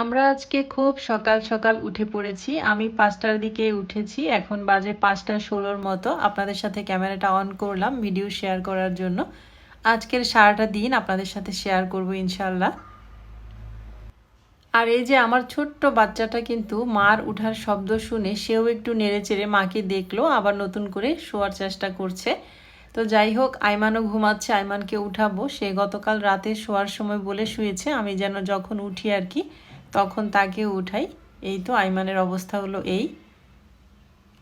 আমরা আজকে খুব সকাল সকাল উঠে পড়েছি। আমি পাঁচটার দিকে উঠেছি। এখন বাজে পাঁচটা ষোলোর মতো। আপনাদের সাথে ক্যামেরাটা অন করলাম ভিডিও শেয়ার করার জন্য। আজকের সারাটা দিন আপনাদের সাথে শেয়ার করব ইনশাল্লাহ আর এই যে আমার ছোট্ট বাচ্চাটা কিন্তু মার উঠার শব্দ শুনে সেও একটু নেড়ে চেড়ে মাকে দেখল, আবার নতুন করে শোয়ার চেষ্টা করছে। তো যাই হোক, আইমানও ঘুমাচ্ছে, আইমানকে উঠাবো। সে গতকাল রাতে শোয়ার সময় বলে শুয়েছে, আমি যেন যখন উঠি আর কি তখন তাকে উঠাই। এই তো আইমানের অবস্থা হলো এই।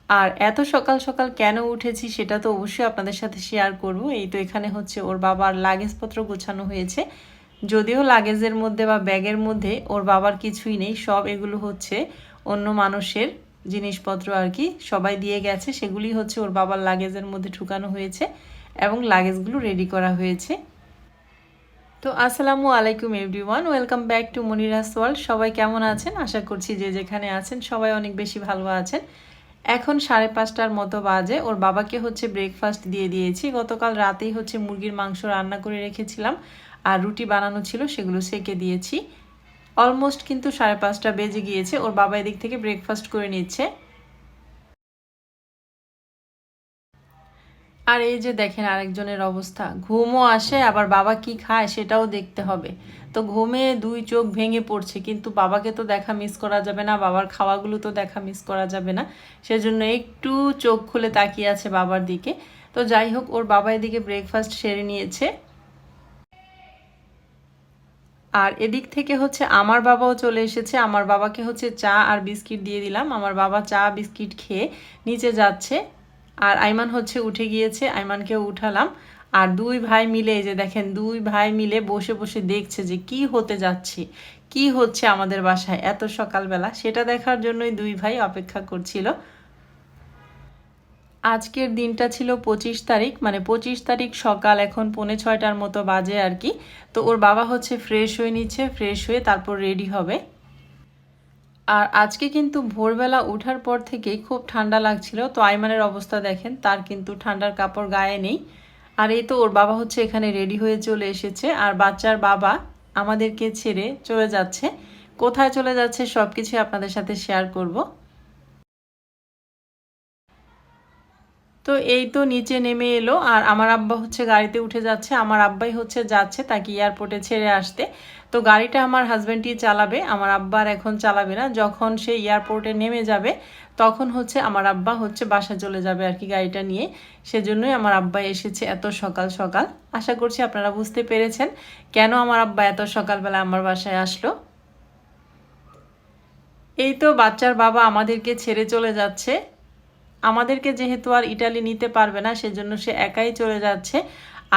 আর এত সকাল সকাল কেন উঠেছি সেটা তো অবশ্যই আপনাদের সাথে শেয়ার করব। এই তো এখানে হচ্ছে ওর বাবার লাগেজপত্র গোছানো হয়েছে। যদিও লাগেজের মধ্যে বা ব্যাগের মধ্যে ওর বাবার কিছুই নেই, সব এগুলো হচ্ছে অন্য মানুষের জিনিসপত্র আর কি, সবাই দিয়ে গেছে। সেগুলি হচ্ছে ওর বাবার লাগেজের মধ্যে ঢুকানো হয়েছে এবং লাগেজগুলো রেডি করা হয়েছে। তো আসসালামু আলাইকুম everyone welcome back to Monira's world সবাই কেমন আছেন? আশা করছি যে যেখানে আছেন, সবাই অনেক বেশি ভালো আছেন। এখন সাড়ে পাঁচটার মতো বাজে। ওর বাবাকে হচ্ছে ব্রেকফাস্ট দিয়ে দিয়েছি। গতকাল রাতেই হচ্ছে মুরগির মাংস রান্না করে রেখেছিলাম। আর রুটি বানানো ছিল, সেগুলো সেকে দিয়েছি। অলমোস্ট কিন্তু সাড়ে পাঁচটা বেজে গিয়েছে। ওর বাবা এদিক থেকে ব্রেকফাস্ট করে নিচ্ছে। আর এই যে দেখেন আরেকজনের অবস্থা। ঘুমও আসে, আবার বাবা কি খায় সেটাও দেখতে হবে। তো ঘুমে দুই চোখ ভেঙে পড়ছে, কিন্তু বাবাকে তো দেখা মিস করা যাবে না, বাবার খাওয়াগুলো তো দেখা মিস করা যাবে না। সেজন্য একটু চোখ খুলে তাকিয়ে আছে বাবার দিকে। তো যাই হোক, ওর বাবা এদিকে ব্রেকফাস্ট সেরে নিয়েছে। আর এদিক থেকে হচ্ছে আমার বাবাও চলে এসেছে। আমার বাবাকে হচ্ছে চা আর বিস্কিট দিয়ে দিলাম। আমার বাবা চা, বিস্কিট খেয়ে নিচে যাচ্ছে। আর আইমান হচ্ছে উঠে গিয়েছে, আইমানকেও উঠালাম। আর দুই ভাই মিলে, এই যে দেখেন, দুই ভাই মিলে বসে বসে দেখছে যে কি হতে যাচ্ছে, কি হচ্ছে আমাদের বাসায় এত সকালবেলা। সেটা দেখার জন্যই দুই ভাই অপেক্ষা করছিল। আজকের দিনটা ছিল পঁচিশ তারিখ মানে পঁচিশ তারিখ সকাল এখন পৌনে ছয়টার মতো বাজে আর কি। তো ওর বাবা হচ্ছে ফ্রেশ হয়ে নিচ্ছে ফ্রেশ হয়ে তারপর রেডি হবে। আর আজকে কিন্তু ভোরবেলা ওঠার পর থেকেই খুব ঠান্ডা লাগছিল। তো আইমানের অবস্থা দেখেন, তার কিন্তু ঠান্ডার কাপড় গায়ে নেই। আর এই তো ওর বাবা হচ্ছে এখানে রেডি হয়ে চলে এসেছে। আর বাচ্চার বাবা আমাদেরকে ছেড়ে চলে যাচ্ছে। কোথায় চলে যাচ্ছে সব কিছু আপনাদের সাথে শেয়ার করব। তো এই তো নিচে নেমে এলো, আর আমার আব্বা হচ্ছে গাড়িতে উঠে যাচ্ছে। আমার আব্বাই হচ্ছে যাচ্ছে তাকে এয়ারপোর্টে ছেড়ে আসতে। তো গাড়িটা আমার হাজব্যান্ডই চালাবে, আমার আব্বার এখন চালাবে না। যখন সে এয়ারপোর্টে নেমে যাবে, তখন হচ্ছে আমার আব্বা হচ্ছে বাসা চলে যাবে আর কি গাড়িটা নিয়ে। সেজন্যই আমার আব্বা এসেছে এত সকাল সকাল। আশা করছি আপনারা বুঝতে পেরেছেন কেন আমার আব্বা এত সকালবেলা আমার বাসায় আসলো। এই তো বাচ্চার বাবা আমাদেরকে ছেড়ে চলে যাচ্ছে। আমাদেরকে যেহেতু আর ইটালি নিতে পারবে না, সেজন্য সে একাই চলে যাচ্ছে।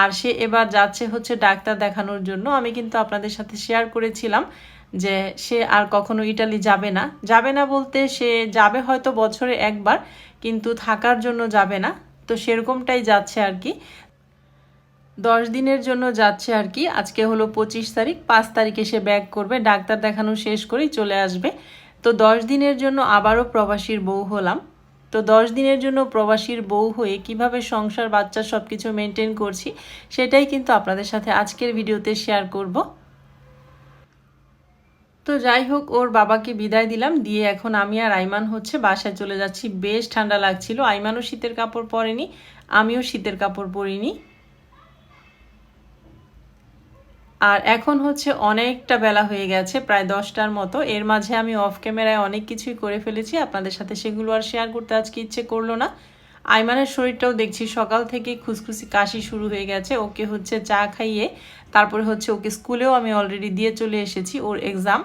আর সে এবার যাচ্ছে হচ্ছে ডাক্তার দেখানোর জন্য। আমি কিন্তু আপনাদের সাথে শেয়ার করেছিলাম যে সে আর কখনো ইটালি যাবে না। যাবে না বলতে সে যাবে হয়তো বছরে একবার, কিন্তু থাকার জন্য যাবে না। তো সেরকমটাই যাচ্ছে আর কি। দশ দিনের জন্য যাচ্ছে আর কি। আজকে হলো পঁচিশ তারিখ, পাঁচ তারিখে সে ব্যাক করবে। ডাক্তার দেখানো শেষ করেই চলে আসবে। তো দশ দিনের জন্য আবারও প্রবাসীর বউ হলাম। তো দশ দিনের জন্য প্রবাসীর বউ হয়ে কীভাবে সংসার, বাচ্চা সব কিছু মেনটেন করছি, সেটাই কিন্তু আপনাদের সাথে আজকের ভিডিওতে শেয়ার করব। তো যাই হোক, ওর বাবাকে বিদায় দিলাম, দিয়ে এখন আমি আর আইমান হচ্ছে বাসায় চলে যাচ্ছি। বেশ ঠান্ডা লাগছিল। আইমানও শীতের কাপড় পরেনি, আমিও শীতের কাপড় পরিনি। আর এখন হচ্ছে অনেকটা বেলা হয়ে গেছে, প্রায় দশটার মতো। এর মাঝে আমি অফ ক্যামেরায় অনেক কিছুই করে ফেলেছি, আপনাদের সাথে সেগুলো আর শেয়ার করতে আজকে ইচ্ছে করল না। আইমানের শরীরটাও দেখছি সকাল থেকে খুসখুসি কাশি শুরু হয়ে গেছে, ওকে হচ্ছে চা খাইয়ে, তারপরে হচ্ছে ওকে স্কুলেও আমি অলরেডি দিয়ে চলে এসেছি ওর এক্সাম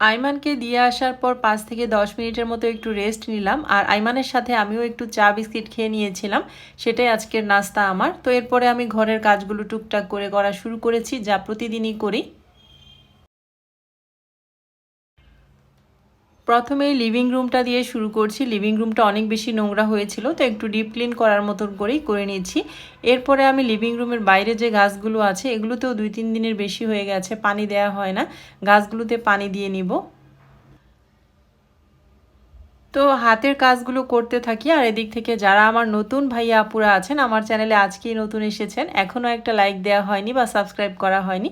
আইমানকে দিয়ে আসার পর পাঁচ থেকে দশ মিনিটের মতো একটু রেস্ট নিলাম। আর আইমানের সাথে আমিও একটু চা বিস্কিট খেয়ে নিয়েছিলাম। সেটাই আজকের নাস্তা আমার। তো এরপরে আমি ঘরের কাজগুলো টুকটাক করে করা শুরু করেছি, যা প্রতিদিনই করি। প্রথমেই লিভিং রুমটা দিয়ে শুরু করছি। লিভিং রুমটা অনেক বেশি নোংরা হয়েছিল, তো একটু ডিপ ক্লিন করার মতন করেই করে নিয়েছি। এরপরে আমি লিভিং রুমের বাইরে যে গাছগুলো আছে, এগুলোতেও দুই তিন দিনের বেশি হয়ে গেছে, পানি দেয়া হয় না। গাছগুলোতে পানি দিয়ে নিব। তো হাতের কাজগুলো করতে থাকি, আর এদিক থেকে যারা আমার নতুন ভাইয়া আপুরা আছেন, আমার চ্যানেলে আজকেই নতুন এসেছেন এখনও একটা লাইক দেওয়া হয়নি বা সাবস্ক্রাইব করা হয়নি।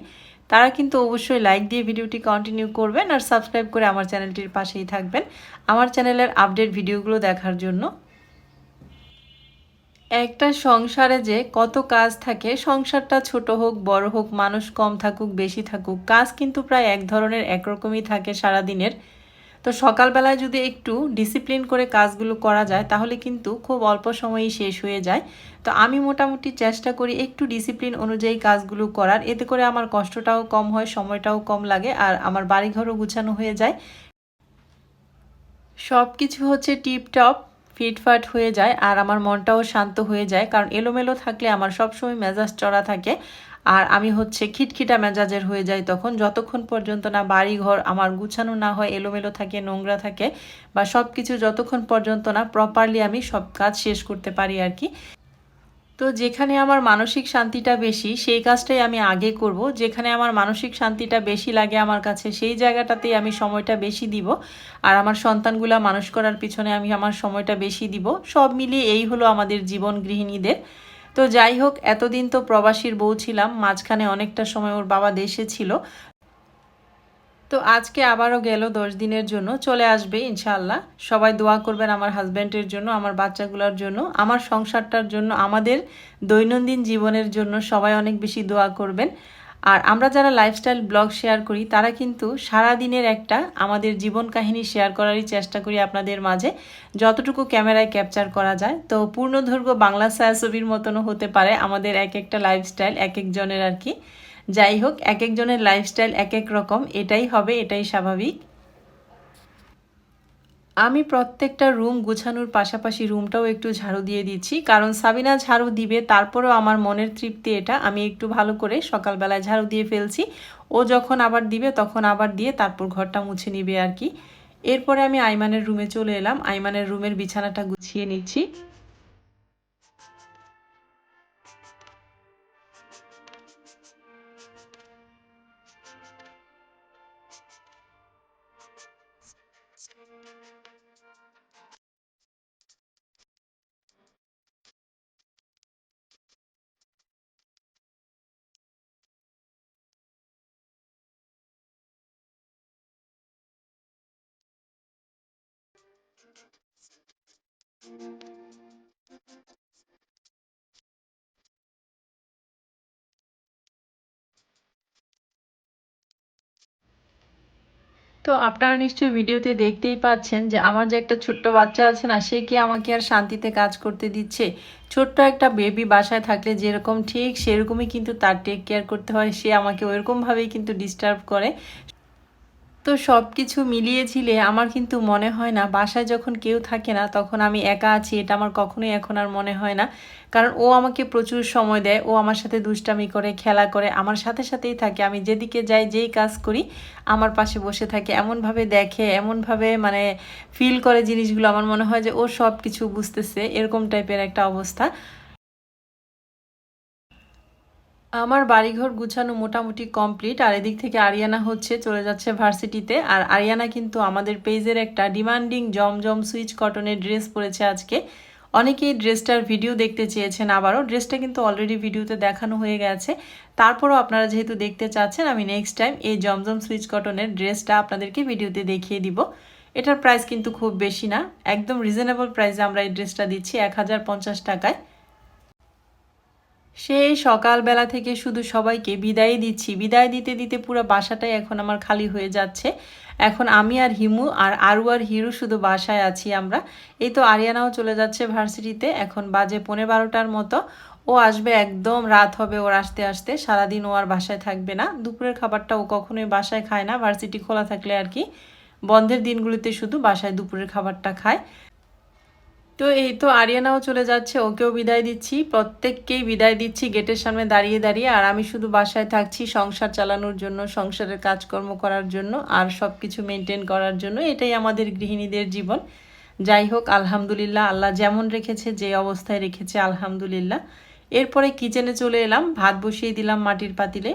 তারা কিন্তু অবশ্যই লাইক দিয়ে ভিডিওটি কন্টিনিউ করবেন আর সাবস্ক্রাইব করে আমার চ্যানেলটির পাশেই থাকবেন। আমার চ্যানেলের আপডেট ভিডিওগুলো দেখার জন্য। একটা সংসারে যে কত কাজ থাকে, সংসারটা ছোট হোক, বড় হোক, মানুষ কম থাকুক, বেশি থাকুক, কাজ কিন্তু প্রায় এক ধরনের একরকমই থাকে সারাদিনের। তো সকালবেলায় যদি একটু ডিসিপ্লিন করে কাজগুলো করা যায়, তাহলে কিন্তু খুব অল্প সময়ই শেষ হয়ে যায়। তো আমি মোটামুটি চেষ্টা করি একটু ডিসিপ্লিন অনুযায়ী কাজগুলো করার। এতে করে আমার কষ্টটাও কম হয়, সময়টাও কম লাগে, আর আমার বাড়িঘরও গুছানো হয়ে যায়। সব কিছু হচ্ছে টিপটপ ফিটফাট হয়ে যায়, আর আমার মনটাও শান্ত হয়ে যায়। কারণ এলোমেলো থাকলে আমার সবসময় মেজাজ চড়া থাকে। আর আমি হচ্ছে খিটখিটা মেজাজের হয়ে যাই তখন। যতক্ষণ পর্যন্ত না বাড়ি ঘর আমার গুছানো না হয়, এলোমেলো থাকে, নোংরা থাকে বা সব কিছু যতক্ষণ পর্যন্ত না প্রপারলি আমি সব কাজ শেষ করতে পারি আর কি। তো যেখানে আমার মানসিক শান্তিটা বেশি, সেই কাজটাই আমি আগে করব। যেখানে আমার মানসিক শান্তিটা বেশি লাগে আমার কাছে, সেই জায়গাটাতেই আমি সময়টা বেশি দিব। আর আমার সন্তানগুলা মানুষ করার পিছনে আমি আমার সময়টা বেশি দিব। সব মিলিয়ে এই হলো আমাদের জীবন গৃহিণীদের তো যাই হোক, এতদিন তো প্রবাসীর বউ ছিলাম, মাঝখানে অনেকটা সময় ওর বাবা দেশে ছিল। তো আজকে আবারও গেল দশ দিনের জন্য, চলে আসবে ইনশাআল্লাহ। সবাই দোয়া করবেন আমার হাজব্যান্ডের জন্য, আমার বাচ্চাগুলোর জন্য, আমার সংসারটার জন্য, আমাদের দৈনন্দিন জীবনের জন্য সবাই অনেক বেশি দোয়া করবেন। আর আমরা যারা লাইফস্টাইল ব্লগ শেয়ার করি, তারা কিন্তু সারা দিনের একটা আমাদের জীবন কাহিনী শেয়ার করারই চেষ্টা করি আপনাদের মাঝে। যতটুকু ক্যামেরায় ক্যাপচার করা যায়। তো পূর্ণদৈর্ঘ্য বাংলা ছায়াছবির মতনও হতে পারে আমাদের এক একটা লাইফস্টাইল এক একজনের আর কি। যাই হোক এক একজনের লাইফস্টাইল এক এক রকম। এটাই হবে, এটাই স্বাভাবিক। আমি প্রত্যেকটা রুম গুছানোর পাশাপাশি রুমটাও একটু ঝাড়ু দিয়ে দিচ্ছি। কারণ সাবিনা ঝাড়ু দিবে, তারপরেও আমার মনের তৃপ্তি এটা। আমি একটু ভালো করে সকালবেলায় ঝাড়ু দিয়ে ফেলছি। ও যখন আবার দিবে, তখন আবার দিয়ে তারপর ঘরটা মুছে নিবে আর কি। এরপরে আমি আইমানের রুমে চলে এলাম। আইমানের রুমের বিছানাটা গুছিয়ে নিচ্ছি। তো আপনারা নিশ্চয়ই ভিডিওতে দেখতেই পাচ্ছেন যে আমার যে একটা ছোট্ট বাচ্চা আছে না, সে কি আমাকে আর শান্তিতে কাজ করতে দিচ্ছে? ছোট্ট একটা বেবি বাসায় থাকলে যেরকম ঠিক সেরকমই কিন্তু তার টেক কেয়ার করতে হয়। সে আমাকে ওইরকমভাবেই কিন্তু ডিস্টার্ব করে। তো সব কিছু মিলিয়েছিলে আমার কিন্তু মনে হয় না, বাসায় যখন কেউ থাকে না, তখন আমি একা আছি, এটা আমার কখনোই এখন আর মনে হয় না। কারণ ও আমাকে প্রচুর সময় দেয়, ও আমার সাথে দুষ্টামি করে, খেলা করে, আমার সাথে সাথেই থাকে। আমি যেদিকে যাই, যেই কাজ করি, আমার পাশে বসে থাকে। এমনভাবে দেখে, এমনভাবে মানে ফিল করে জিনিসগুলো, আমার মনে হয় যে ও সব কিছু বুঝতেছে, এরকম টাইপের একটা অবস্থা। আমার বাড়িঘর গুছানো মোটামুটি কমপ্লিট, আর এদিক থেকে আরিয়ানা হচ্ছে, চলে যাচ্ছে ভার্সিটিতে। আর আরিয়ানা কিন্তু আমাদের পেজের একটা ডিমান্ডিং, জমজম সুইচ কটনের ড্রেস পরেছে আজকে। অনেকেই ড্রেসটার ভিডিও দেখতে চেয়েছেন আবারও। ড্রেসটা কিন্তু অলরেডি ভিডিওতে দেখানো হয়ে গেছে। তারপরও আপনারা যেহেতু দেখতে চাচ্ছেন, আমি নেক্সট টাইম এই জমজম সুইচ কটনের ড্রেসটা আপনাদেরকে ভিডিওতে দেখিয়ে দিব। এটার প্রাইস কিন্তু খুব বেশি না। একদম রিজনেবল প্রাইসে আমরা এই ড্রেসটা দিচ্ছি, এক হাজার পঞ্চাশ টাকায়। সেই সকালবেলা থেকে শুধু সবাইকে বিদায় দিচ্ছি। বিদায় দিতে দিতে পুরো বাসাটাই এখন আমার খালি হয়ে যাচ্ছে। এখন আমি আর হিমু আর আরু আর হিরু শুধু বাসায় আছি আমরা। এই তো আরিয়ানাও চলে যাচ্ছে ভার্সিটিতে। এখন বাজে পনেরো বারোটার মতো। ও আসবে একদম রাত হবে ওর আসতে আসতে। সারাদিন ও আর বাসায় থাকবে না। দুপুরের খাবারটা ও কখনোই বাসায় খায় না। ভার্সিটি খোলা থাকলে আর কি। বন্ধের দিনগুলিতে শুধু বাসায় দুপুরের খাবারটা খায়। তো এই তো আরিয়ানাও চলে যাচ্ছে, ওকেও বিদায় দিচ্ছি। প্রত্যেককেই বিদায় দিচ্ছি, গেটের সামনে দাঁড়িয়ে দাঁড়িয়ে। আর আমি শুধু বাসায় থাকছি সংসার চালানোর জন্য, সংসারের কাজকর্ম করার জন্য আর সব কিছু মেনটেন করার জন্য। এটাই আমাদের গৃহিণীদের জীবন। যাই হোক, আলহামদুলিল্লাহ, আল্লাহ যেমন রেখেছে, যে অবস্থায় রেখেছে, আলহামদুলিল্লাহ। এরপরে কিচেনে চলে এলাম, ভাত বসিয়ে দিলাম মাটির পাতিলে।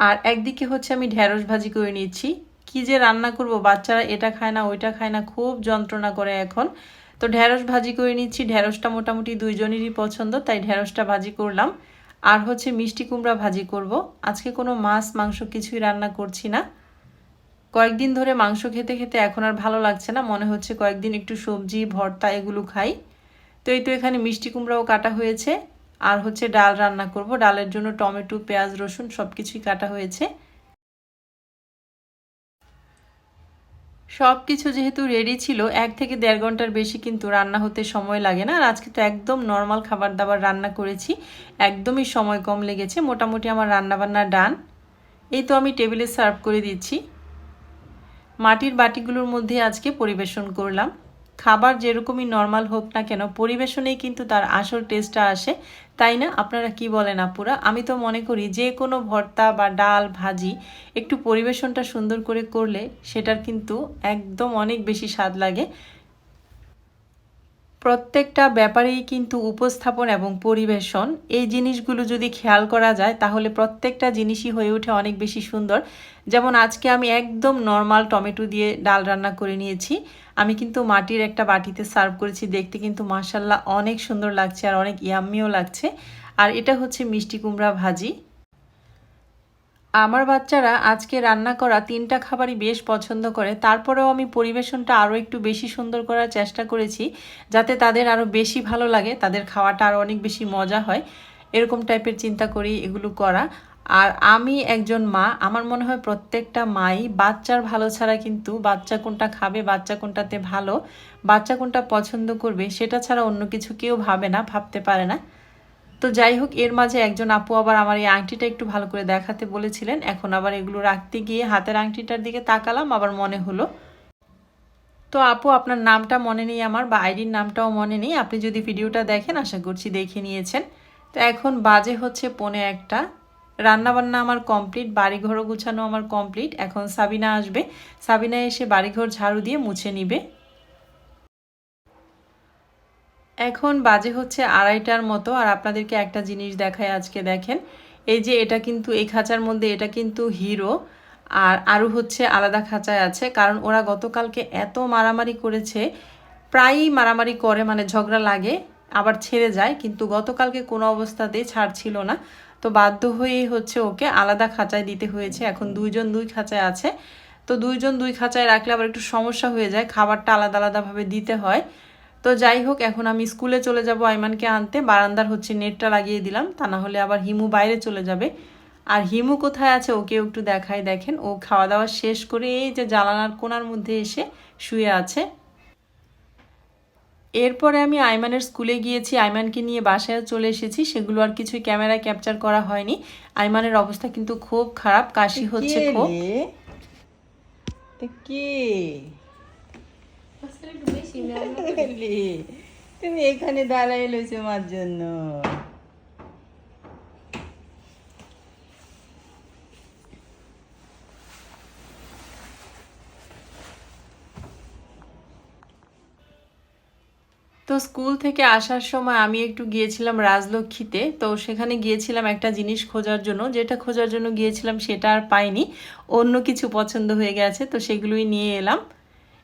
আর একদিকে হচ্ছে আমি ঢ্যাঁড়স ভাজি করে নিচ্ছি। কি যে রান্না করব, বাচ্চারা এটা খায় না, ওইটা খায় না, খুব যন্ত্রণা করে এখন। তো ঢ্যাঁড়স ভাজি করে নিচ্ছি ঢ্যাঁড়সটা মোটামুটি দুইজনেরই পছন্দ, তাই ঢ্যাঁড়সটা ভাজি করলাম। আর হচ্ছে মিষ্টি কুমড়া ভাজি করব। আজকে কোনো মাছ মাংস কিছুই রান্না করছি না। কয়েকদিন ধরে মাংস খেতে খেতে এখন আর ভালো লাগছে না, মনে হচ্ছে কয়েকদিন একটু সবজি, ভর্তা এগুলো খাই। তো এই তো এখানে মিষ্টি কুমড়াও কাটা হয়েছে। আর হচ্ছে ডাল রান্না করব। ডালের জন্য টমেটো, পেঁয়াজ, রসুন সব কিছুই কাটা হয়েছে। সব কিছু যেহেতু রেডি ছিল, এক থেকে দেড় ঘণ্টার বেশি কিন্তু রান্না হতে সময় লাগে না। আর আজকে তো একদম নর্মাল খাবার দাবার রান্না করেছি, একদমই সময় কম লেগেছে। মোটামুটি আমার রান্নাবান্না ডান এই তো আমি টেবিলে সার্ভ করে দিচ্ছি। মাটির বাটিগুলোর মধ্যে আজকে পরিবেশন করলাম। খাবার যেরকমই নর্মাল হোক না কেন, পরিবেশনেই কিন্তু তার আসল টেস্টটা আসে। তাই না? আপনারা কি বলেন আপুরা? আমি তো মনে করি যে কোনো ভর্তা বা ডাল, ভাজি একটু পরিবেশনটা সুন্দর করে করলে সেটার কিন্তু একদম অনেক বেশি স্বাদ লাগে। প্রত্যেকটা ব্যাপারেই কিন্তু উপস্থাপন এবং পরিবেশন, এই জিনিসগুলো যদি খেয়াল করা যায়, তাহলে প্রত্যেকটা জিনিসই হয়ে ওঠে অনেক বেশি সুন্দর। যেমন আজকে আমি একদম নর্মাল টমেটো দিয়ে ডাল রান্না করে নিয়েছি। আমি কিন্তু মাটির একটা বাটিতে সার্ভ করেছি, দেখতে কিন্তু মাসাল্লাহ অনেক সুন্দর লাগছে আর অনেক ইয়াম্মিও লাগছে। আর এটা হচ্ছে মিষ্টি কুমড়া ভাজি। আমার বাচ্চারা আজকে রান্না করা তিনটা খাবারই বেশ পছন্দ করে। তারপরেও আমি পরিবেশনটা আরও একটু বেশি সুন্দর করার চেষ্টা করেছি, যাতে তাদের আরও বেশি ভালো লাগে, তাদের খাওয়াটা আরও অনেক বেশি মজা হয়। এরকম টাইপের চিন্তা করি এগুলো করা। আর আমি একজন মা, আমার মনে হয় প্রত্যেকটা মাই বাচ্চার ভালো ছাড়া কিন্তু বাচ্চা কোনটা খাবে, বাচ্চা কোনটাতে ভালো, বাচ্চা কোনটা পছন্দ করবে, সেটা ছাড়া অন্য কিছু কেউ ভাবে না, ভাবতে পারে না। তো যাই হোক, এর মাঝে একজন আপু আবার আমার এই আংটিটা একটু ভালো করে দেখাতে বলেছিলেন। এখন আবার এগুলো রাখতে গিয়ে হাতের আংটিটার দিকে তাকালাম, আবার মনে হলো। তো আপু, আপনার নামটা মনে নেই আমার বা আইডির নামটাও মনে নেই। আপনি যদি ভিডিওটা দেখেন, আশা করছি দেখে নিয়েছেন। তো এখন বাজে হচ্ছে পনে একটা। রান্নাবান্না আমার কমপ্লিট, বাড়িঘরও গুছানো আমার কমপ্লিট। এখন সাবিনা আসবে। সাবিনা এসে বাড়িঘর ঝাড়ু দিয়ে মুছে নিবে। এখন বাজে হচ্ছে আড়াইটার মতো, আর আপনাদেরকে একটা জিনিস দেখায় আজকে, দেখেন। এই যে এটা কিন্তু, এই খাঁচার মধ্যে এটা কিন্তু হিরো, আর আরও হচ্ছে আলাদা খাঁচায় আছে, কারণ ওরা গতকালকে এত মারামারি করেছে, প্রায়ই মারামারি করে মানে ঝগড়া লাগে, আবার ছেড়ে যায়, কিন্তু গতকালকে কোনো অবস্থাতেই ছাড় ছিল না। তো বাধ্য হয়েই হচ্ছে ওকে আলাদা খাঁচায় দিতে হয়েছে, এখন দুইজন দুই খাঁচায় আছে। তো দুইজন দুই খাঁচায় রাখলে আবার একটু সমস্যা হয়ে যায়, খাবারটা আলাদা আলাদাভাবে দিতে হয়। তো যাই হোক এখন আমি স্কুলে চলে যাব আইমানকে আনতে। বারান্দার হচ্ছে নেটটা লাগিয়ে দিলাম তা না হলে আবার হিমু বাইরে চলে যাবে। আর হিমু কোথায় আছে ওকে একটু দেখাই দেখেন। ও খাওয়া দাওয়া শেষ করে এই যে জ্বালানার কোনার মধ্যে এসে শুয়ে আছে। এরপরে আমি আইমানের স্কুলে গিয়েছি আইমানকে নিয়ে বাসায় চলে এসেছি। সেগুলো আর কিছুই ক্যামেরায় ক্যাপচার করা হয়নি। আইমানের অবস্থা কিন্তু খুব খারাপ কাশি হচ্ছে খুব। কি? তুমি এখানে দাঁড়াই লইছো মার জন্য। তো স্কুল থেকে আসার সময় আমি একটু গিয়েছিলাম রাজলক্ষ্মীতে তো সেখানে গিয়েছিলাম একটা জিনিস খোঁজার জন্য। যেটা খোঁজার জন্য গিয়েছিলাম সেটা আর পাইনি। অন্য কিছু পছন্দ হয়ে গেছে তো সেগুলোই নিয়ে এলাম।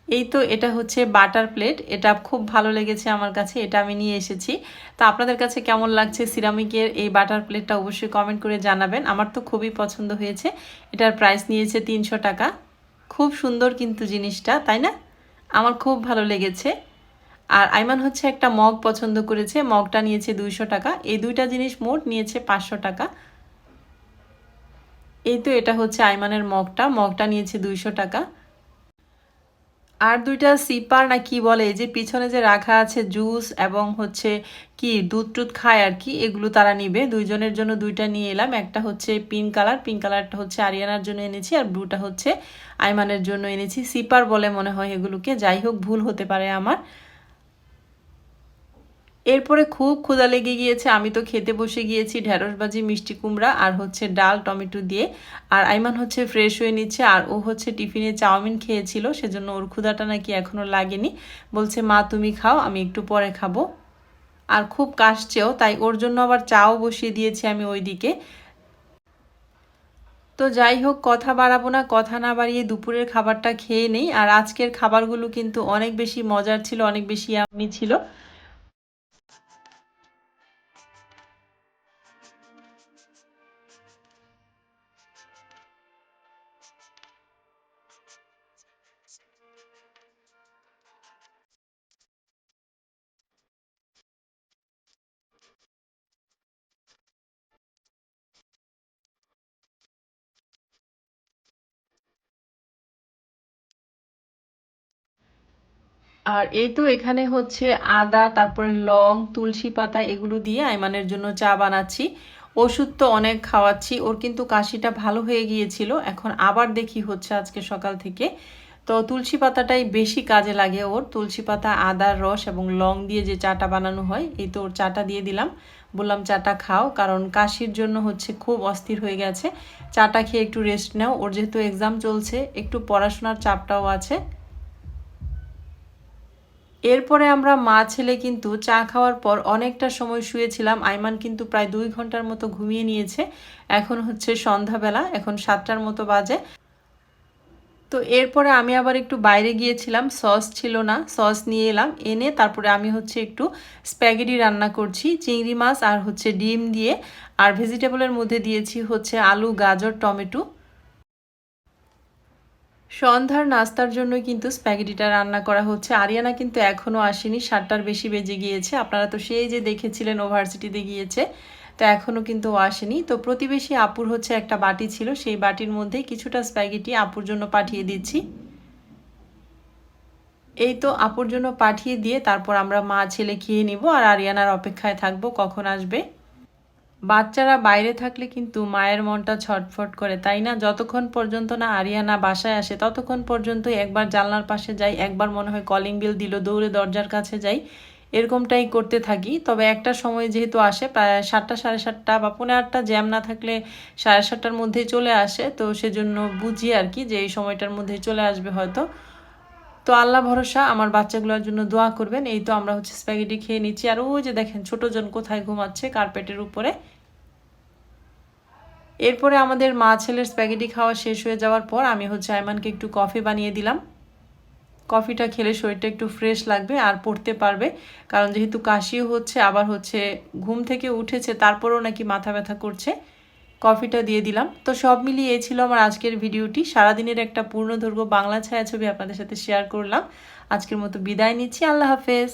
এই তো এটা হচ্ছে বাটার প্লেট। এটা খুব ভালো লেগেছে আমার কাছে, এটা আমি নিয়ে এসেছি। তো আপনাদের কাছে কেমন লাগছে সিরামিকের এই বাটার প্লেটটা অবশ্যই কমেন্ট করে জানাবেন। আমার তো খুবই পছন্দ হয়েছে। এটার প্রাইস নিয়েছে তিনশো টাকা। খুব সুন্দর কিন্তু জিনিসটা, তাই না? আমার খুব ভালো লেগেছে। আর আইমান হচ্ছে একটা মগ পছন্দ করেছে। মগটা নিয়েছে দুইশো টাকা। এই দুইটা জিনিস মোট নিয়েছে পাঁচশো টাকা। এই তো এটা হচ্ছে আইমানের মগটা। মগটা নিয়েছে দুইশো টাকা। আর দুইটা সিপার না কি বলে যে পিছনে যে রাখা আছে জুস এবং হচ্ছে কি দুধ টুধ খায় আর কি, এগুলো তারা নিবে। দুইজনের জন্য দুইটা নিয়ে এলাম। একটা হচ্ছে পিঙ্ক কালার, পিঙ্ক কালারটা হচ্ছে আরিয়ানার জন্য এনেছি আর ব্লুটা হচ্ছে আইমানের জন্য এনেছি। সিপার বলে মনে হয় এগুলোকে, যাই হোক ভুল হতে পারে আমার। এরপরে খুব ক্ষুদা লেগে গিয়েছে, আমি তো খেতে বসে গিয়েছি ঢেঁড়স ভাজি মিষ্টি কুমড়া, আর হচ্ছে ডাল, টমেটো দিয়ে। আর আইমান হচ্ছে ফ্রেশ হয়ে নিচ্ছে, আর ও হচ্ছে টিফিনে চাউমিন খেয়েছিল, সেজন্য ওর ক্ষুদাটা নাকি এখনও লাগেনি। বলছে, মা, তুমি খাও, আমি একটু পরে খাব। আর খুব কাশছেও, তাই ওর জন্য আবার চাও বসিয়ে দিয়েছি আমি ওইদিকে। তো যাই হোক, কথা বাড়াবো না, কথা না বাড়িয়ে দুপুরের খাবারটা খেয়ে নেই। আর আজকের খাবারগুলো কিন্তু অনেক বেশি মজার ছিল, অনেক বেশি আমি ছিল। আর এই তো এখানে হচ্ছে আদা, তারপরে লং, তুলসী পাতা এগুলো দিয়ে আইমানের জন্য চা বানাচ্ছি। ওষুধ তো অনেক খাওয়াচ্ছি, ওর কিন্তু কাশিটা ভালো হয়ে গিয়েছিল। এখন আবার দেখি হচ্ছে আজকে সকাল থেকে। তো তুলসী পাতাটাই বেশি কাজে লাগে ওর। তুলসী পাতা আদার রস এবং লং দিয়ে যে চাটা বানানো হয়, এই তো ওর চাটা দিয়ে দিলাম। বললাম, চাটা খাও। কারণ কাশির জন্য হচ্ছে খুব অস্থির হয়ে গেছে। চাটা খেয়ে একটু রেস্ট নাও। ওর যেহেতু এক্সাম চলছে, একটু পড়াশোনার চাপটাও আছে। এরপরে আমরা মা, ছেলে কিন্তু চা খাওয়ার পর অনেকটা সময় শুয়েছিলাম। আইমান কিন্তু প্রায় দুই ঘণ্টার মতো ঘুমিয়ে নিয়েছে। এখন হচ্ছে সন্ধ্যাবেলা, এখন সাতটার মতো বাজে। তো এরপরে আমি আবার একটু বাইরে গিয়েছিলাম, সস ছিল না, সস নিয়ে এলাম। এনে তারপরে আমি হচ্ছে একটু স্প্যাগেটি রান্না করছি, চিংড়ি মাছ আর হচ্ছে ডিম দিয়ে। আর ভেজিটেবলের মধ্যে দিয়েছি হচ্ছে আলু, গাজর, টমেটো। সন্ধ্যার নাস্তার জন্য কিন্তু স্প্যাগেটিটা রান্না করা হচ্ছে। আরিয়ানা কিন্তু এখনও আসেনি, সাতটার বেশি বেজে গিয়েছে। আপনারা তো সেই যে দেখেছিলেন ওভার্সিটিতে গিয়েছে, তো এখনও কিন্তু আসেনি। তো প্রতিবেশী আপুর হচ্ছে একটা বাটি ছিল, সেই বাটির মধ্যে কিছুটা স্প্যাগেটি আপুর জন্য পাঠিয়ে দিচ্ছি। এই তো আপুর জন্য পাঠিয়ে দিয়ে তারপর আমরা মা, ছেলে খেয়ে নিব আর আরিয়ানার অপেক্ষায় থাকব, কখন আসবে। বাচ্চারা বাইরে থাকলে কিন্তু মায়ের মনটা ছটফট করে, তাই না? যতক্ষণ পর্যন্ত না আরিয়ানা বাসায় আসে, ততক্ষণ পর্যন্ত একবার জানলার পাশে যাই, একবার মনে হয় কলিং বিল দিল, দৌড়ে দরজার কাছে যাই, এরকমটাই করতে থাকি। তবে একটা সময় যেহেতু আসে, প্রায় সাতটা, সাড়ে সাতটা বা পনেরো আটটা জ্যাম না থাকলে সাড়ে সাতটার মধ্যেই চলে আসে, তো সেজন্য বুঝি আর কি যে এই সময়টার মধ্যেই চলে আসবে হয়তো। তো আল্লাহ ভরসা, আমার বাচ্চাগুলোর জন্য দোয়া করবেন। এই তো আমরা হচ্ছে স্প্যাগেটি খেয়ে নিচ্ছি। আর ওই যে দেখেন, ছোটজন কোথায় ঘুমাচ্ছে কার্পেটের উপরে। এরপরে আমাদের মা ছেলের স্প্যাগেটি খাওয়া শেষ হয়ে যাওয়ার পর আমি হচ্ছে আয়মানকে একটু কফি বানিয়ে দিলাম। কফিটা খেলে শরীরটা একটু ফ্রেশ লাগবে আর পড়তে পারবে। কারণ যেহেতু কাশিও হচ্ছে, আবার হচ্ছে ঘুম থেকে উঠেছে, তারপরেও নাকি মাথা ব্যথা করছে। কফিটা দিয়ে দিলাম। তো সব মিলিয়ে এই ছিল আমার আজকের ভিডিওটি। সারাদিনের একটা পূর্ণদৈর্ঘ্য বাংলা ছায়াছবি আপনাদের সাথে শেয়ার করলাম। আজকের মতো বিদায় নিচ্ছি। আল্লাহ হাফেজ।